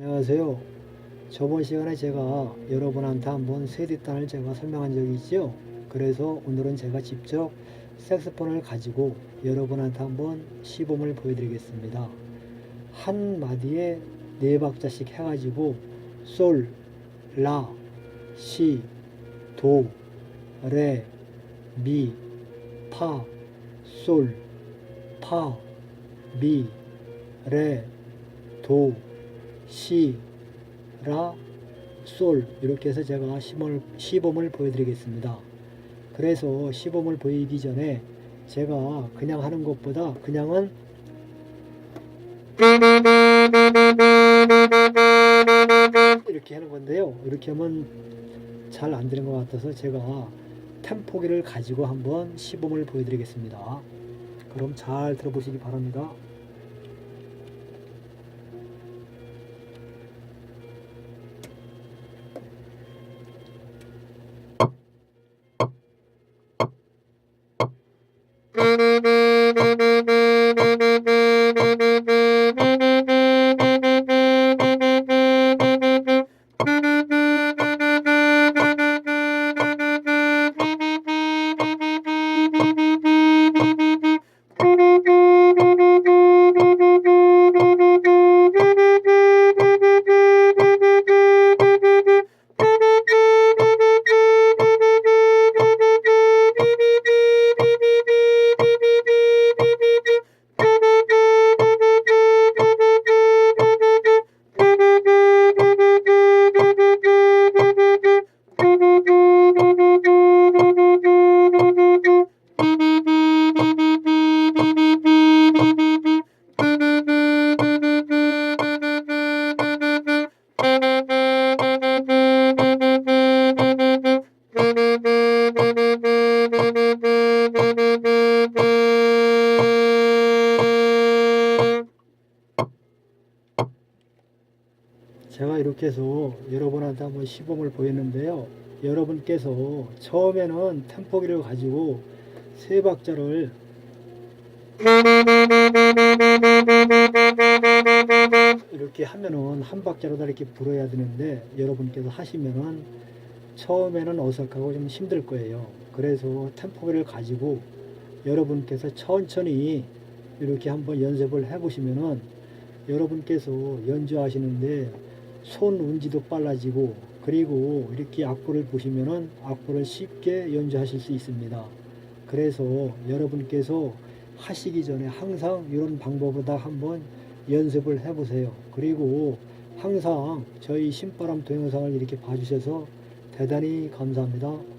안녕하세요. 저번 시간에 제가 여러분한테 한번 세뒷단을 제가 설명한 적이 있죠. 그래서 오늘은 제가 직접 색스폰을 가지고 여러분한테 한번 시범을 보여드리겠습니다. 한 마디에 네 박자씩 해가지고 솔, 라, 시, 도, 레, 미, 파, 솔, 파, 미, 레, 도, 시, 라, 솔 이렇게 해서 제가 시범을, 시범을 보여드리겠습니다. 그래서 시범을 보이기 전에 제가 그냥 하는 것보다 그냥은 이렇게 하는 건데요. 이렇게 하면 잘 안 되는 것 같아서 제가 템포기를 가지고 한번 시범을 보여드리겠습니다. 그럼 잘 들어보시기 바랍니다. 제가 이렇게 해서 여러분한테 한번 시범을 보였는데요. 여러분께서 처음에는 템포기를 가지고 세 박자를 이렇게 하면은 한 박자로 다 이렇게 불어야 되는데 여러분께서 하시면은 처음에는 어색하고 좀 힘들 거예요. 그래서 템포기를 가지고 여러분께서 천천히 이렇게 한번 연습을 해 보시면은 여러분께서 연주하시는데 손 운지도 빨라지고 그리고 이렇게 악보를 보시면은 악보를 쉽게 연주하실 수 있습니다. 그래서 여러분께서 하시기 전에 항상 이런 방법으로 다 한번 연습을 해보세요. 그리고 항상 저희 신바람 동영상을 이렇게 봐주셔서 대단히 감사합니다.